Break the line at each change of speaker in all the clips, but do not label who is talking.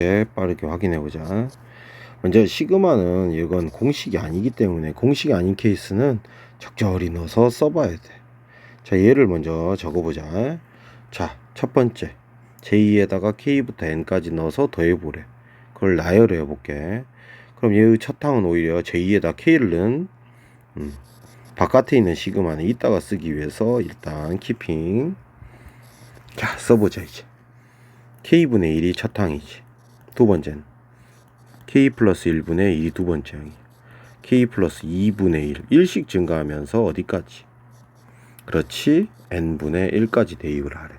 네, 빠르게 확인해 보자. 먼저 시그마는 이건 공식이 아니기 때문에 공식이 아닌 케이스는 적절히 넣어서 써봐야 돼. 자, 얘를 먼저 적어보자. 자, 첫 번째. j2에다가 K부터 N까지 넣어서 더해보래. 그걸 나열을 해볼게. 그럼 얘의 첫 항은 오히려 j2에다 K를 넣은, 음, 바깥에 있는 시그마는 이따가 쓰기 위해서 일단 키핑. 자, 써보자, 이제. K분의 1이 첫 항이지. 두 번째는 k 플러스 1분의 1이 두 번째 항이 k 플러스 2분의 1 1씩 증가하면서 어디까지? 그렇지 n분의 1까지 대입을 하래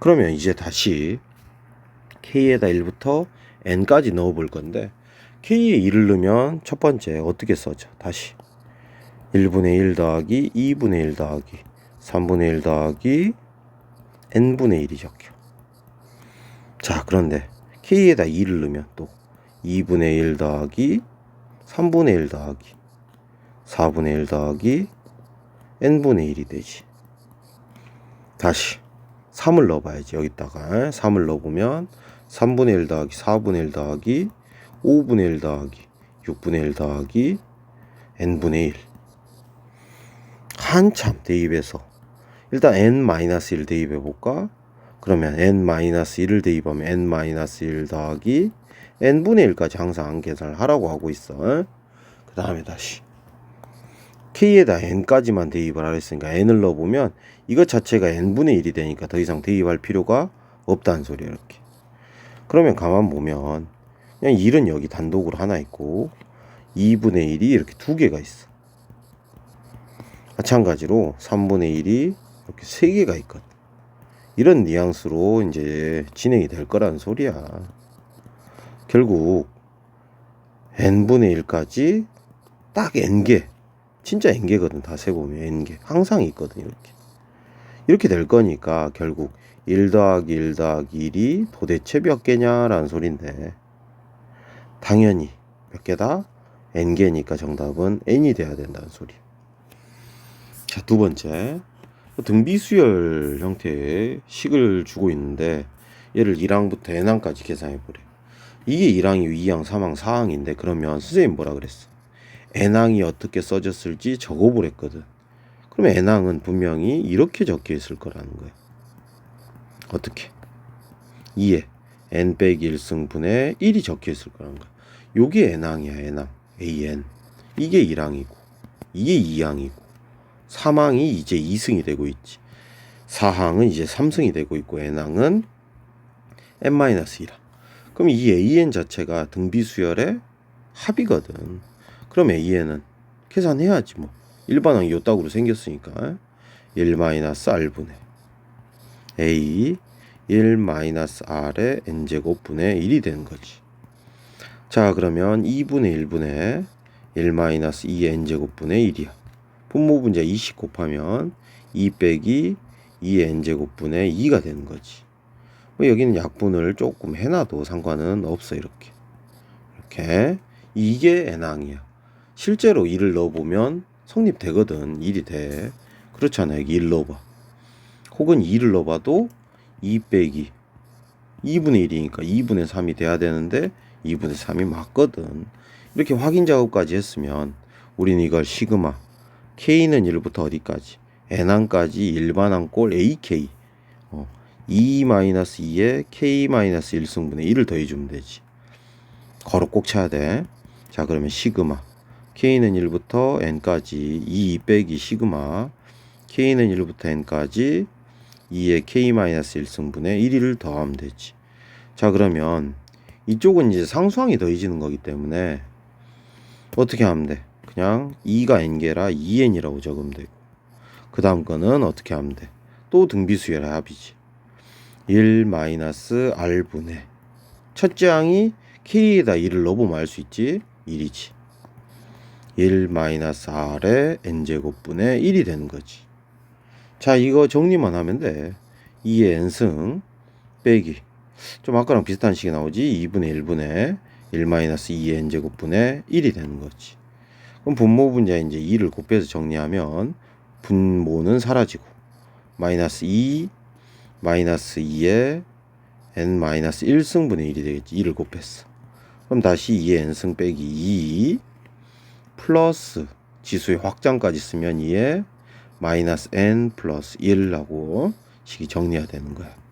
그러면 이제 다시 k에다 1부터 n까지 넣어 볼 건데 k에 1을 넣으면 첫 번째 어떻게 써져? 다시 1분의 1 더하기 2분의 1 더하기 3분의 1 더하기 n분의 1이 적혀 자 그런데 k에다 2를 넣으면 또 2분의 1 더하기 3분의 1 더하기 4분의 1 더하기 n분의 1이 되지. 다시 3을 넣어봐야지. 여기다가 3을 넣어보면 3분의 1 더하기 4분의 1 더하기 5분의 1 더하기 6분의 1 더하기 n분의 1 한참 대입해서 일단 n-1 대입해 볼까? 그러면 n-1을 대입하면 n-1 더하기 n분의 1까지 항상 계산을 하라고 하고 있어. 그 다음에 다시 k에다 n까지만 대입을 하랬으니까 n을 넣어보면 이것 자체가 n분의 1이 되니까 더 이상 대입할 필요가 없다는 소리야 이렇게. 그러면 가만 보면 그냥 1은 여기 단독으로 하나 있고 2분의 1이 이렇게 두 개가 있어. 마찬가지로 3분의 1이 이렇게 세 개가 있거든. 이런 뉘앙스로 이제 진행이 될 거라는 소리야. 결국 n분의 1까지 딱 n개. 진짜 n개거든. 다 세보면 n개. 항상 있거든. 이렇게. 이렇게 될 거니까 결국 1 더하기 1 더하기 1이 도대체 몇 개냐라는 소린데 당연히 몇 개다? n개니까 정답은 n이 돼야 된다는 소리. 자, 두 번째. 등비수열 형태의 식을 주고 있는데 얘를 1항부터 n항까지 계산해 보래. 이게 1항이 2항, 3항, 4항인데 그러면 선생님 뭐라 그랬어? n항이 어떻게 써졌을지 적어 보랬거든. 그러면 n항은 분명히 이렇게 적혀 있을 거라는 거야. 어떻게? 2에 n 빼기 1승분의 1이 적혀 있을 거라는 거야. 요게 n항이야, n항. an. 이게 1항이고 이게 2항이고 3항이 이제 2승이 되고 있지. 4항은 이제 3승이 되고 있고 n항은 n-1항. 그럼 이 AN 자체가 등비수열의 합이거든. 그럼 AN은 계산해야지 뭐. 일반항이 요따구로 생겼으니까 1-R분의 A 1-R의 N제곱분의 1이 되는 거지. 자 그러면 2분의 1분의 1-2의 N제곱분의 1이야. 분모분자 20 곱하면 2 빼기 2의 N제곱분의 2가 되는 거지. 뭐 여기는 약분을 조금 해놔도 상관은 없어 이렇게. 이렇게. 이게 n항이야. 실제로 1을 넣어보면 성립되거든. 1이 돼. 그렇잖아 여기 1 넣어봐. 혹은 2를 넣어봐도 2 빼기 2분의 1이니까 2분의 3이 돼야 되는데 2분의 3이 맞거든. 이렇게 확인 작업까지 했으면 우리는 이걸 시그마 k는 1부터 어디까지 n항까지 일반항 꼴 ak 2-2에 k-1승분의 1을 더해주면 되지. 걸어 꼭 쳐야 돼. 자, 그러면 시그마. k는 1부터 n까지 2 빼기 시그마. k는 1부터 n까지 2에 k-1승분의 1을 더하면 되지. 자, 그러면 이쪽은 이제 상수항이 더해지는 거기 때문에 어떻게 하면 돼? 그냥 2가 n개라 2n이라고 적으면 되고. 그 다음 거는 어떻게 하면 돼? 또 등비수열의 합이지. 1-r분의 첫째 항이 k에다 1을 넣어보면 알 수 있지? 1이지. 1-r의 n제곱분의 1이 되는 거지. 자 이거 정리만 하면 돼. 2의 n승 빼기. 좀 아까랑 비슷한 식이 나오지? 2분의 1분의 1-2의 n제곱분의 1이 되는 거지 그럼 분모 분자 이제 2를 곱해서 정리하면 분모는 사라지고 마이너스 2 마이너스 2에 n-1승분의 1이 되겠지. 2를 곱했어. 그럼 다시 2의 n승 빼기 2 플러스 지수의 확장까지 쓰면 2의 마이너스 n 플러스 1라고 식이 정리가 되는 거야.